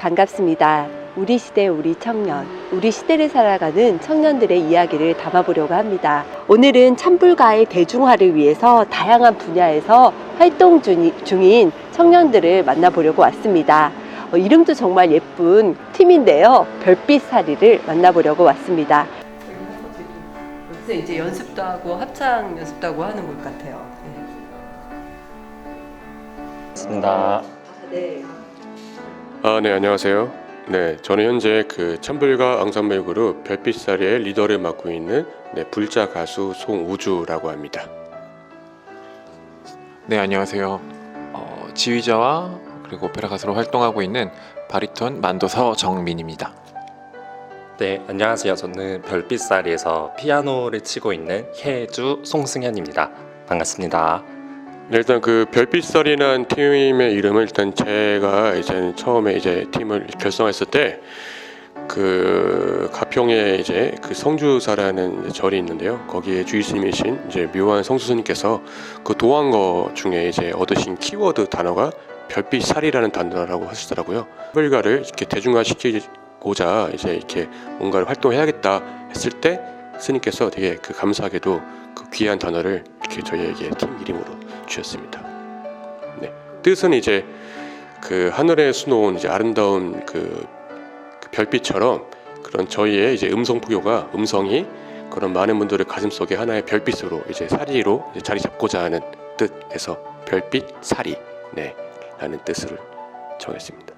반갑습니다. 우리 시대 우리 청년, 우리 시대를 살아가는 청년들의 이야기를 담아보려고 합니다. 오늘은 찬불가의 대중화를 위해서 다양한 분야에서 활동 중인 청년들을 만나보려고 왔습니다. 어, 이름도 정말 예쁜 팀인데요. 별빛사리를 만나보려고 왔습니다. 여기서 이제 연습도 하고 합창 연습도 하고 하는 것 같아요. 있습니다. 네. 아, 네, 안녕하세요. 네, 저는 현재 그 찬불가 앙상블 그룹 별빛사리의 리더를 맡고 있는 네, 불자 가수 송우주라고 합니다. 네 안녕하세요. 어, 지휘자와 그리고 오페라 가수로 활동하고 있는 바리톤 만도서 정민입니다. 네, 안녕하세요. 저는 별빛사리에서 피아노를 치고 있는 혜주 송승현입니다. 반갑습니다. 네, 일단 그 별빛사리라는 팀의 이름을 일단 제가 이제 처음에 이제 팀을 결성했을 때 그 가평에 이제 그 성주사라는 이제 절이 있는데요. 거기에 주의스님이신 이제 묘한 성수스님께서 그 도안거 중에 이제 얻으신 키워드 단어가 별빛살이라는 단어라고 하시더라고요. 불가를 이렇게 대중화 시키고자 이제 이렇게 뭔가를 활동해야겠다 했을 때 스님께서 되게 그 감사하게도 그 귀한 단어를 이렇게 저희에게 팀 이름으로 주셨습니다. 네, 뜻은 이제 그 하늘에 수놓은 이제 아름다운 그, 그 별빛처럼 그런 저희의 이제 음성 포교가 음성이 그런 많은 분들의 가슴 속에 하나의 별빛으로 이제 사리로 이제 자리 잡고자 하는 뜻에서 별빛 사리 네 라는 뜻을 정했습니다.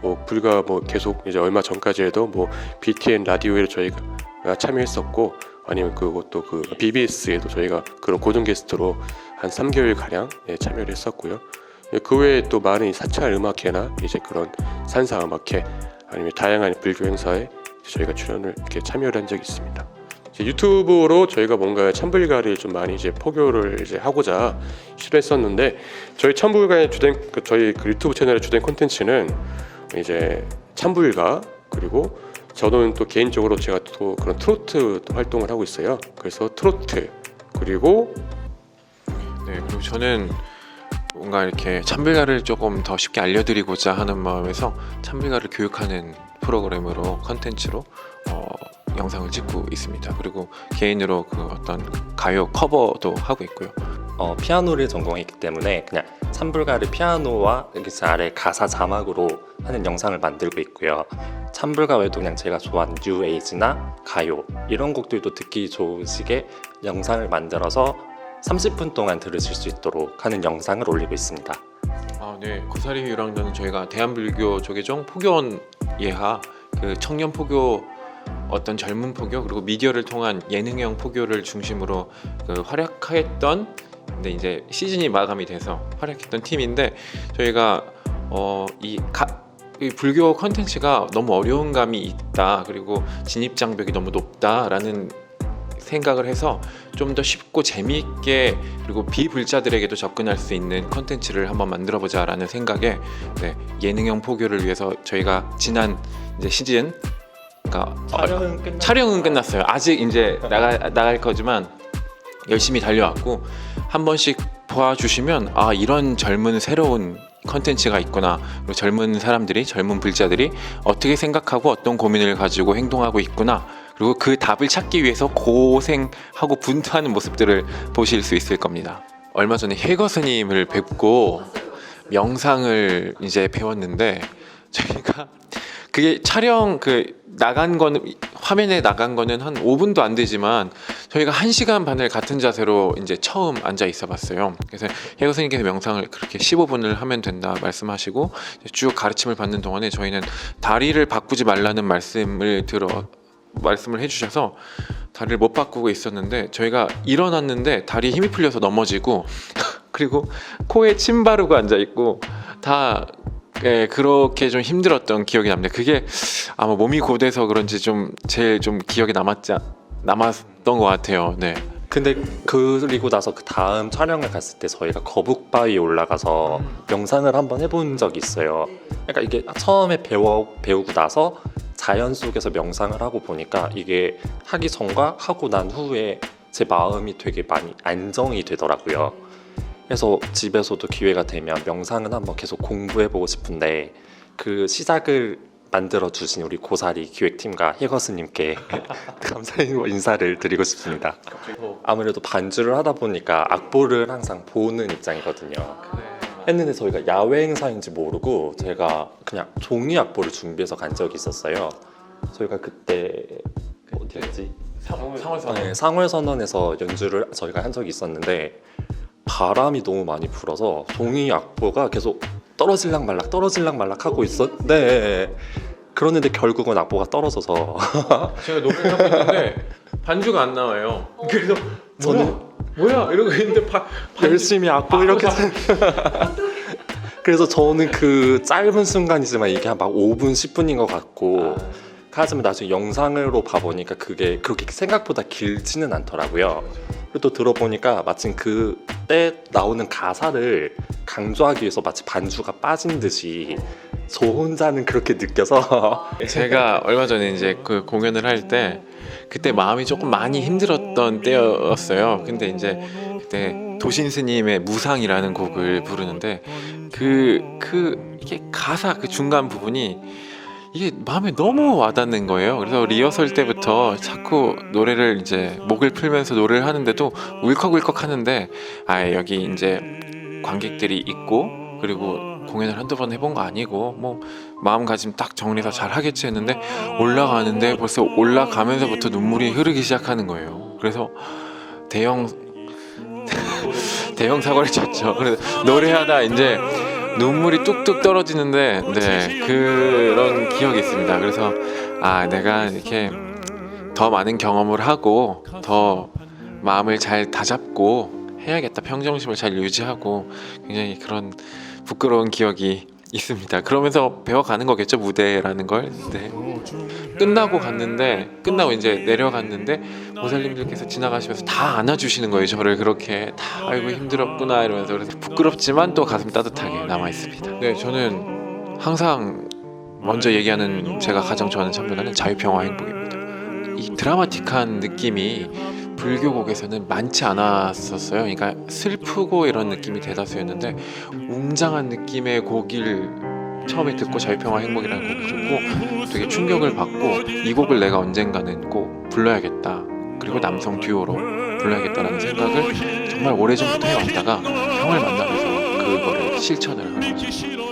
뭐 불과 뭐 계속 이제 얼마 전까지 해도 뭐 BTN 라디오에 저희가 참여했었고 아니면 그것도 그 BBS에도 저희가 그런 고정 게스트로 한 3개월 가량 예, 참여를 했었고요. 예, 그 외에 또 많은 이 사찰 음악회나 이제 그런 산사 음악회 아니면 다양한 불교 행사에 저희가 출연을 이렇게 참여를 한 적이 있습니다. 유튜브로 저희가 뭔가 참불가를 좀 많이 이제 포교를 이제 하고자 시도했었는데 저희 참불가의 주된 그 저희 그 유튜브 채널의 주된 콘텐츠는 이제 참불가 그리고 저는 또 개인적으로 제가 또 그런 트로트 또 활동을 하고 있어요. 그래서 트로트 그리고 네 그리고 저는 뭔가 이렇게 참불가를 조금 더 쉽게 알려드리고자 하는 마음에서 참불가를 교육하는 프로그램으로 컨텐츠로 어, 영상을 찍고 있습니다. 그리고 개인으로 그 어떤 가요 커버도 하고 있고요. 어, 피아노를 전공했기 때문에 그냥 찬불가를 피아노와 여기 아래 가사 자막으로 하는 영상을 만들고 있고요. 찬불가 외에도 그냥 제가 좋아하는 뉴 에이지나 가요 이런 곡들도 듣기 좋으시게 영상을 만들어서 30분 동안 들으실 수 있도록 하는 영상을 올리고 있습니다. 아, 네. 고사리 유랑단은 저희가 대한불교 조계종 포교원 예하 그 청년 포교 어떤 젊은 포교 그리고 미디어를 통한 예능형 포교를 중심으로 그 활약했던 근데 이제 시즌이 마감이 돼서 활약했던 팀인데 저희가 어이 이 불교 컨텐츠가 너무 어려운 감이 있다 그리고 진입 장벽이 너무 높다라는 생각을 해서 좀 더 쉽고 재미있게 그리고 비불자들에게도 접근할 수 있는 컨텐츠를 한번 만들어 보자라는 생각에 네, 예능형 포교를 위해서 저희가 지난 이제 시즌 그러니까 촬영은 끝났 촬영은 끝났어요. 아직 이제 나가 나갈 거지만 열심히 달려왔고 한 번씩 보아주시면 아 이런 젊은 새로운 컨텐츠가 있구나. 그리고 젊은 사람들이 젊은 불자들이 어떻게 생각하고 어떤 고민을 가지고 행동하고 있구나 그리고 그 답을 찾기 위해서 고생하고 분투하는 모습들을 보실 수 있을 겁니다. 얼마 전에 혜거 스님을 뵙고 명상을 이제 배웠는데 저희가 그게 촬영 그 나간 거는 화면에 나간 거는 한 5분도 안 되지만 저희가 1시간 반을 같은 자세로 이제 처음 앉아 있어 봤어요. 그래서 혜거 스님께서 명상을 그렇게 15분을 하면 된다 말씀하시고 쭉 가르침을 받는 동안에 저희는 다리를 바꾸지 말라는 말씀을 들어 말씀을 해주셔서 다리를 못 바꾸고 있었는데 저희가 일어났는데 다리에 힘이 풀려서 넘어지고 그리고 코에 침 바르고 앉아 있고 다 예, 그렇게 좀 힘들었던 기억이 납니다. 그게 아마 몸이 고돼서 그런지 좀 제일 좀 기억에 남았지 않- 남았던 것 같아요. 네. 근데 그리고 나서 그 다음 촬영을 갔을 때 저희가 거북바위에 올라가서 명상을 한번 해본 적이 있어요. 그러니까 이게 처음에 배워 배우고 나서 자연 속에서 명상을 하고 보니까 이게 하기 전과 하고 난 후에 제 마음이 되게 많이 안정이 되더라고요. 그래서 집에서도 기회가 되면 명상은 한번 계속 공부해보고 싶은데 그 시작을 만들어 주신 우리 고사리 기획팀과 해거스님께 감사의 인사를 드리고 싶습니다. 아무래도 반주를 하다 보니까 악보를 항상 보는 입장이거든요. 했는데 저희가 야외 행사인지 모르고 제가 그냥 종이 악보를 준비해서 간 적이 있었어요. 저희가 그때 어디였지? 상월 네, 상월 선언에서 연주를 저희가 한 적이 있었는데 바람이 너무 많이 불어서 종이 악보가 계속 떨어질락 말락 떨어질락 말락 하고 있었. 네. 그러는데 결국은 악보가 떨어져서 제가 노래를 하고 있는데 반주가 안 나와요. 그래서 저는 뭐야? 이러고 있는데 바, 열심히 악보 이렇게. 그래서 저는 그 짧은 순간이지만 이게 한막 5분 10분인 것 같고 하지만 나중에 영상으로 봐보니까 그게 그렇게 생각보다 길지는 않더라고요. 그리고 또 들어보니까 마침 그때 나오는 가사를 강조하기 위해서 마치 반주가 빠진 듯이 저 혼자는 그렇게 느껴서 제가 얼마 전에 이제 그 공연을 할 때 그때 마음이 조금 많이 힘들었던 때였어요. 근데 이제 그때 도신 스님의 무상이라는 곡을 부르는데 그그 이게 가사 그 중간 부분이 이게 마음에 너무 와닿는 거예요. 그래서 리허설 때부터 자꾸 노래를 이제 목을 풀면서 노래를 하는데도 울컥울컥 하는데 아 여기 이제 관객들이 있고 그리고 공연을 한두 번 해본 거 아니고 뭐 마음가짐 딱 정리해서 잘 하겠지 했는데 올라가는데 벌써 올라가면서부터 눈물이 흐르기 시작하는 거예요. 그래서 대형 대형 사고를 쳤죠. 그래서 노래하다 이제 눈물이 뚝뚝 떨어지는데 네 그런 기억이 있습니다. 그래서 아 내가 이렇게 더 많은 경험을 하고 더 마음을 잘 다잡고 해야겠다 평정심을 잘 유지하고 굉장히 그런 부끄러운 기억이 있습니다. 그러면서 배워가는 거겠죠 무대라는 걸. 네. 끝나고 갔는데 끝나고 이제 내려갔는데 보살님들께서 지나가시면서 다 안아주시는 거예요. 저를 그렇게 다 아이고 힘들었구나 이러면서 그래서 부끄럽지만 또 가슴 따뜻하게 남아 있습니다. 네, 저는 항상 먼저 얘기하는 제가 가장 좋아하는 참배가는 자유평화 행복입니다. 이 드라마틱한 느낌이 불교곡에서는 많지 않았었어요. 그러니까 슬프고 이런 느낌이 대다수였는데 웅장한 느낌의 곡을 처음에 듣고 자유평화 행복이라는 곡을 듣고 되게 충격을 받고 이 곡을 내가 언젠가는 꼭 불러야겠다. 그리고 남성 듀오로 불러야겠다라는 생각을 정말 오래전부터 해왔다가 형을 만나면서 그거를 실천을 하는 거죠.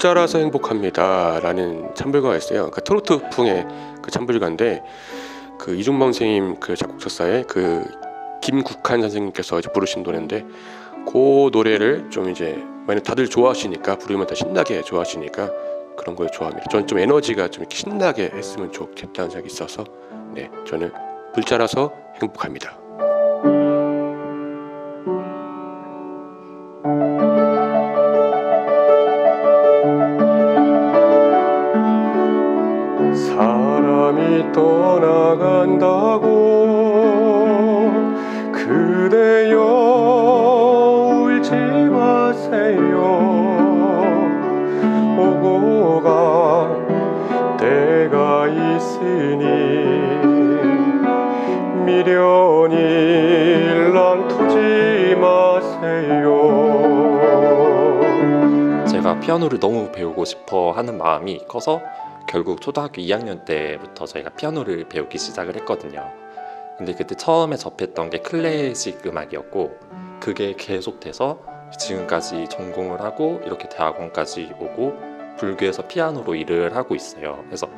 이제 불자라서 행복합니다 라는 참불가가 있어요. 그러니까 트로트풍의 그 참불가인데 그 이중범 선생님 그 작곡 작사에 그 김국한 선생님께서 이제 부르신 노래인데 그 노래를 좀 이제 만약 다들 좋아하시니까 부르면 다 신나게 좋아하시니까 그런 걸 좋아합니다. 저는 좀 에너지가 좀 신나게 했으면 좋겠다는 생각이 있어서 네 저는 불자라서 행복합니다. 마세요 오고 가 때가 있으니 미련이 란투지 마세요 제가 피아노를 너무 배우고 싶어 하는 마음이 커서 결국 초등학교 2학년 때부터 저희가 피아노를 배우기 시작을 했거든요. 근데 그때 처음에 접했던 게 클래식 음악이었고 그게 계속돼서 지금까지 전공을 하고 이렇게 대학원까지 오고 불교에서 피아노로 일을 하고 있어요. 그래서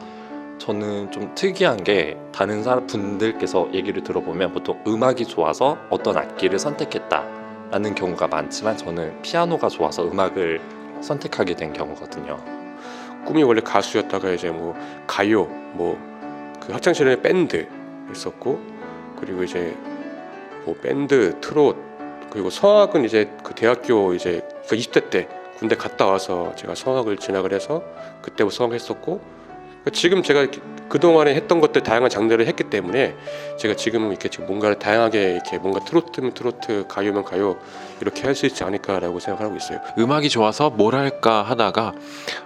저는 좀 특이한 게 다른 사람 분들께서 얘기를 들어보면 보통 음악이 좋아서 어떤 악기를 선택했다라는 경우가 많지만 저는 피아노가 좋아서 음악을 선택하게 된 경우거든요. 꿈이 원래 가수였다가 이제 뭐 가요 뭐 그 학창 시절에 밴드 했었고 그리고 이제 뭐 밴드 트롯 그리고 성악은 이제 그 대학교 이제 그 20대 때 군대 갔다 와서 제가 성악을 진학을 해서 그때부터 성악했었고 그러니까 지금 제가 그동안에 했던 것들 다양한 장르를 했기 때문에 제가 지금 이렇게 지금 뭔가를 다양하게 이렇게 뭔가 트로트면 트로트 가요면 가요 이렇게 할 수 있지 않을까라고 생각하고 있어요. 음악이 좋아서 뭘 할까 하다가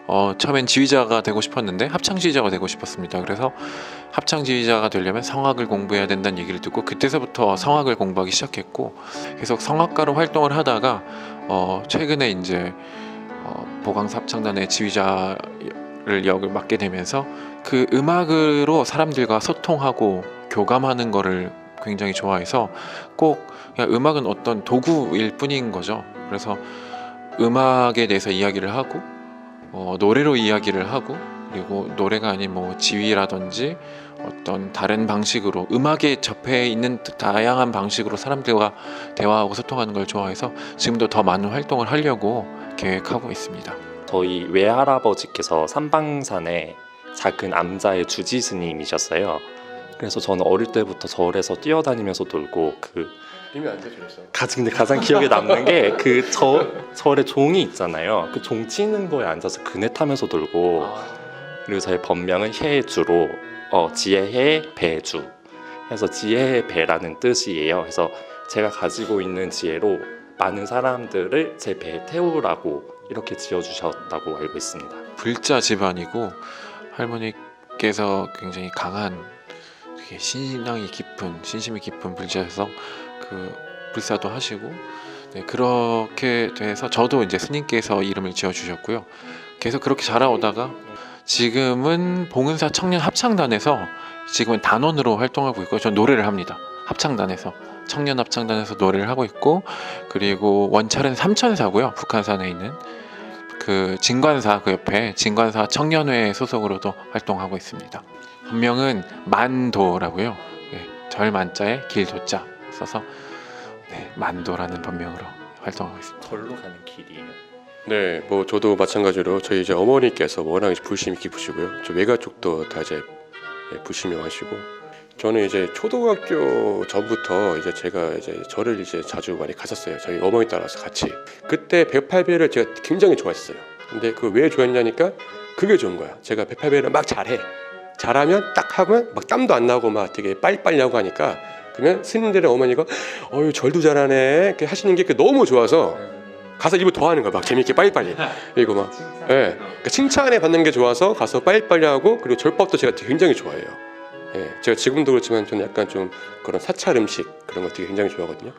어, 처음엔 지휘자가 되고 싶었는데 합창 지휘자가 되고 싶었습니다. 그래서 합창 지휘자가 되려면 성악을 공부해야 된다는 얘기를 듣고 그때서부터 성악을 공부하기 시작했고 계속 성악가로 활동을 하다가 어, 최근에 이제 어, 보강사 합창단의 지휘자 를 역을 맡게 되면서 그 음악으로 사람들과 소통하고 교감하는 거를 굉장히 좋아해서 꼭 음악은 어떤 도구일 뿐인 거죠. 그래서 음악에 대해서 이야기를 하고 어, 노래로 이야기를 하고 그리고 노래가 아닌 뭐 지휘라든지 어떤 다른 방식으로 음악에 접해 있는 다양한 방식으로 사람들과 대화하고 소통하는 걸 좋아해서 지금도 더 많은 활동을 하려고 계획하고 있습니다. 저희 외할아버지께서 삼방산에 작은 암자의 주지 스님이셨어요. 그래서 저는 어릴 때부터 절에서 뛰어다니면서 놀고 그 이미 안 되셨어요. 가장 근데 가장 기억에 남는 게 그 절에 종이 있잖아요. 그 종 치는 거에 앉아서 그네 타면서 놀고 그리고 저의 본명은 해주로 어, 지혜해 배주. 그래서 지혜의 배라는 뜻이에요. 그래서 제가 가지고 있는 지혜로 많은 사람들을 제 배에 태우라고 이렇게 지어주셨다고 알고 있습니다. 불자 집안이고 할머니께서 굉장히 강한 되게 신앙이 깊은 신심이 깊은 불자여서 그 불사도 하시고 네, 그렇게 돼서 저도 이제 스님께서 이름을 지어 주셨고요. 계속 그렇게 자라오다가 지금은 봉은사 청년 합창단에서 지금은 단원으로 활동하고 있고 전 노래를 합니다. 합창단에서 청년 합창단에서 노래를 하고 있고 그리고 원찰은 삼천사고요. 북한산에 있는 그 진관사 그 옆에 진관사 청년회 소속으로도 활동하고 있습니다. 본명은 만도라고요. 예, 절 만자에 길도자 써서 네, 만도라는 본명으로 활동하고 있습니다. 절로 가는 길이에요. 네, 뭐 저도 마찬가지로 저희 이제 어머니께서 워낙 이제 불심이 깊으시고요. 저 외가 쪽도 다 이제 예, 불심이 와시고 저는 이제 초등학교 전부터 이제 제가 이제 절을 이제 자주 많이 갔었어요. 저희 어머니 따라서 같이. 그때 108배를 제가 굉장히 좋아했어요. 근데 그 왜 좋아했냐니까 그게 좋은 거야. 제가 108배를 막 잘해. 잘하면 딱 하면 막 땀도 안 나고 막 되게 빨리빨리 하고 하니까 그러면 스님들의 어머니가 어유 절도 잘하네 이렇게 하시는 게 너무 좋아서 가서 입을 더 하는 거야 막 재밌게 빨리빨리 이거 막 예. 그러니까 칭찬에 받는 게 좋아서 가서 빨리빨리 하고 그리고 절법도 제가 굉장히 좋아해요. 예. 제가 지금도 그렇지만 저는 약간 좀 그런 사찰 음식 그런 거 되게 굉장히 좋아하거든요.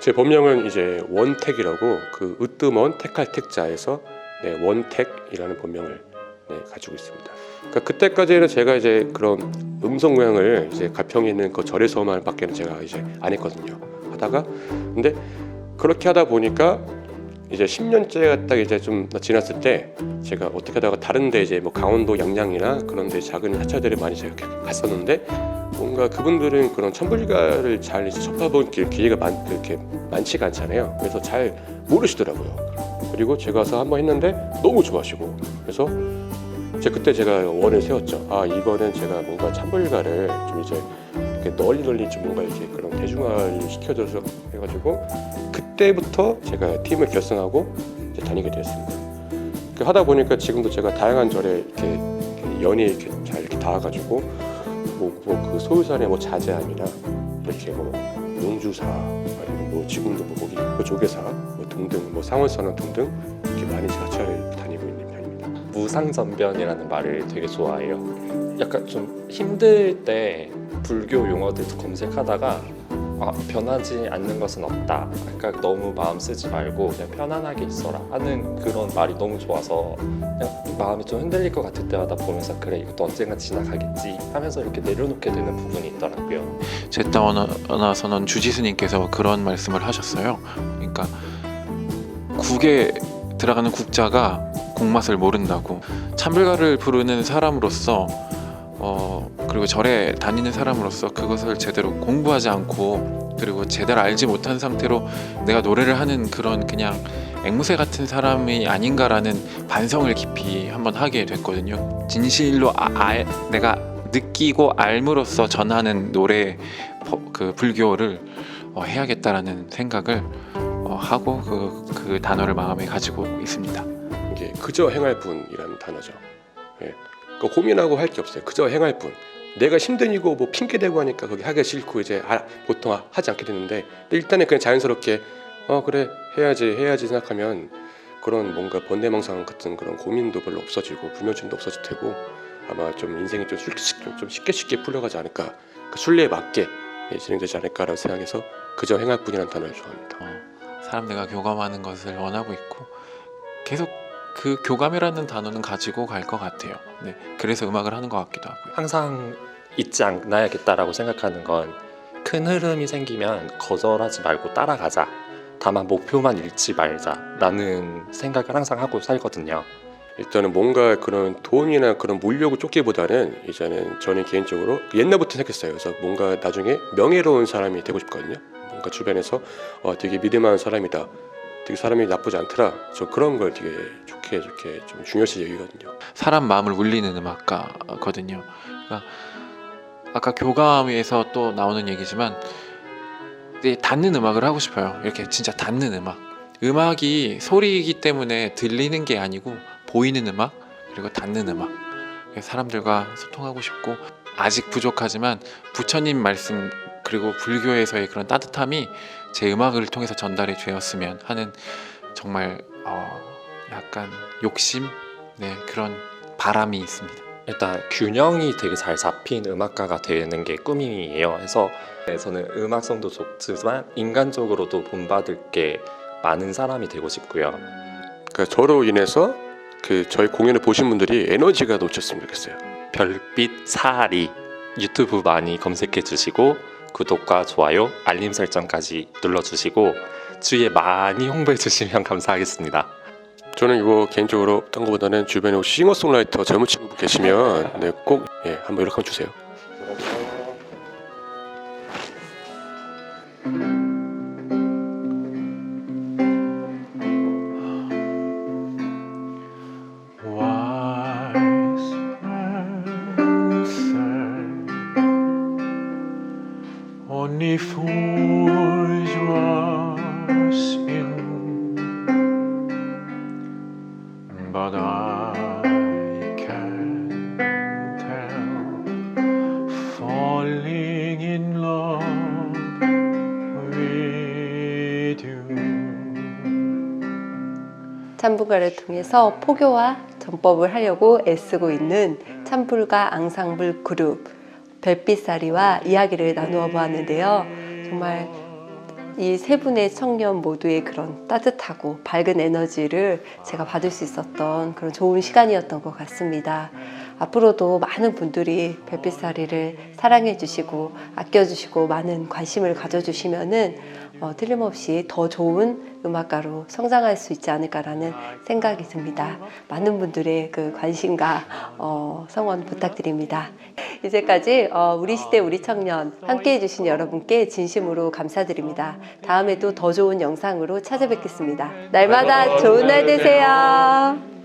제 본명은 이제 원택이라고 그 으뜸원 택할 택자에서 네, 원택이라는 본명을 네, 가지고 있습니다. 그러니까 그때까지는 제가 이제 그런 음성 모양을 이제 가평에 있는 그 절에서만 밖에는 제가 이제 안 했거든요. 하다가 근데 그렇게 하다 보니까 이제 10년째가 딱 이제 좀 지났을 때 제가 어떻게 하다가 다른데 이제 뭐 강원도 양양이나 그런데 작은 하차들을 많이 제가 갔었는데 뭔가 그분들은 그런 천불가를 잘 이제 접해본 기- 기회가 많, 그렇게 많지가 않잖아요. 그래서 잘 모르시더라고요. 그리고 제가 가서 한번 했는데 너무 좋아하시고 그래서 제 그때 제가 원을 세웠죠. 아 이거는 제가 뭔가 찬불가를 좀 이제 이렇게 널리 널리 좀 뭔가 이렇게 그런 대중화를 시켜줘서 해가지고 그때부터 제가 팀을 결성하고 이제 다니게 되었습니다. 그 하다 보니까 지금도 제가 다양한 절에 이렇게, 이렇게 연이 이렇게 잘 이렇게 닿아가지고 뭐그 소유산의 뭐 자제함이나 이렇게 뭐 용주사 아니면 뭐 지금도 뭐 거기 그 조계사 뭐 등등 뭐 상월선원 등등 이렇게 많이 자차를 다니고 있는 편입니다. 무상전변이라는 말을 되게 좋아해요. 약간 좀 힘들 때 불교 용어들도 검색하다가 아, 변하지 않는 것은 없다. 그러니까 너무 마음 쓰지 말고 그냥 편안하게 있어라 하는 그런 말이 너무 좋아서 그냥 마음이 좀 흔들릴 것 같을 때마다 보면서 그래 이것도 언젠가 지나가겠지 하면서 이렇게 내려놓게 되는 부분이 있더라고요. 제타원화 선원 주지스님께서 그런 말씀을 하셨어요. 그러니까 국에 들어가는 국자가 곡맛을 모른다고 찬불가를 부르는 사람으로서 어 그리고 절에 다니는 사람으로서 그것을 제대로 공부하지 않고 그리고 제대로 알지 못한 상태로 내가 노래를 하는 그런 그냥 앵무새 같은 사람이 아닌가라는 반성을 깊이 한번 하게 됐거든요. 진실로 아, 알- 내가 느끼고 알므로써 전하는 노래 버- 그 불교를 어, 해야겠다라는 생각을 어, 하고 그, 그 단어를 마음에 가지고 있습니다. 이게 그저 행할 뿐이라는 단어죠. 예. 그 고민하고 할 게 없어요. 그저 행할 뿐. 내가 힘든이고 뭐 핑계 대고 하니까 거기 하기 싫고 이제 아, 보통 하지 않게 되는데 일단은 그냥 자연스럽게 어 그래 해야지 해야지 생각하면 그런 뭔가 번뇌망상 같은 그런 고민도 별로 없어지고 불면증도 없어질 테고 아마 좀 인생이 좀, 쉽, 좀, 좀 쉽게 쉽게 풀려가지 않을까 그 순리에 맞게 예, 진행되지 않을까라고 생각해서 그저 행할 뿐이라는 단어를 좋아합니다. 어, 사람들과 교감하는 것을 원하고 있고 계속 그 교감이라는 단어는 가지고 갈 것 같아요. 네, 그래서 음악을 하는 것 같기도 하고요. 항상 잊지 않아야겠다라고 생각하는 건 큰 흐름이 생기면 거절하지 말고 따라가자. 다만 목표만 잃지 말자라는 생각을 항상 하고 살거든요. 일단은 뭔가 그런 돈이나 그런 물욕을 쫓기보다는 이제는 저는 개인적으로 옛날부터 생각했어요. 그래서 뭔가 나중에 명예로운 사람이 되고 싶거든요. 뭔가 주변에서 어, 되게 믿을만한 사람이다. 되게 사람이 나쁘지 않더라. 저 그런 걸 되게 좋게 좋게 좀 중요시 여기거든요. 사람 마음을 울리는 음악가거든요. 그러니까 아까 교감에서 또 나오는 얘기지만 닿는 음악을 하고 싶어요. 이렇게 진짜 닿는 음악. 음악이 소리이기 때문에 들리는 게 아니고 보이는 음악 그리고 닿는 음악. 사람들과 소통하고 싶고 아직 부족하지만 부처님 말씀 그리고 불교에서의 그런 따뜻함이 제 음악을 통해서 전달이 되었으면 하는 정말 어, 약간 욕심 네 그런 바람이 있습니다. 일단 균형이 되게 잘 잡힌 음악가가 되는 게 꿈이에요. 해서 네, 저는 음악성도 좋지만 인간적으로도 본받을 게 많은 사람이 되고 싶고요. 그러니까 저로 인해서 그 저희 공연을 보신 분들이 에너지가 놓쳤으면 좋겠어요. 별빛 사리 유튜브 많이 검색해 주시고 구독과 좋아요, 알림 설정까지 눌러 주시고 주위에 많이 홍보해 주시면 감사하겠습니다. 저는 이거 개인적으로 딴 거보다는 주변에 싱어송라이터 젊은 친구 계시면 네, 꼭 예, 한번 연락 한번 주세요. Fools rush in, but I can tell falling in love with you. 참불가를 통해서 포교와 전법을 하려고 애쓰고 있는 참불가 앙상블 그룹 별빛사리와 이야기를 나누어 보았는데요. 정말 이 세 분의 청년 모두의 그런 따뜻하고 밝은 에너지를 제가 받을 수 있었던 그런 좋은 시간이었던 것 같습니다. 앞으로도 많은 분들이 별빛사리를 사랑해 주시고 아껴 주시고 많은 관심을 가져 주시면은 어, 틀림없이 더 좋은 음악가로 성장할 수 있지 않을까라는 생각이 듭니다. 많은 분들의 그 관심과 어, 성원 부탁드립니다. 이제까지 어, 우리 시대 우리 청년 함께 해주신 여러분께 진심으로 감사드립니다. 다음에도 더 좋은 영상으로 찾아뵙겠습니다. 날마다 좋은 날 되세요.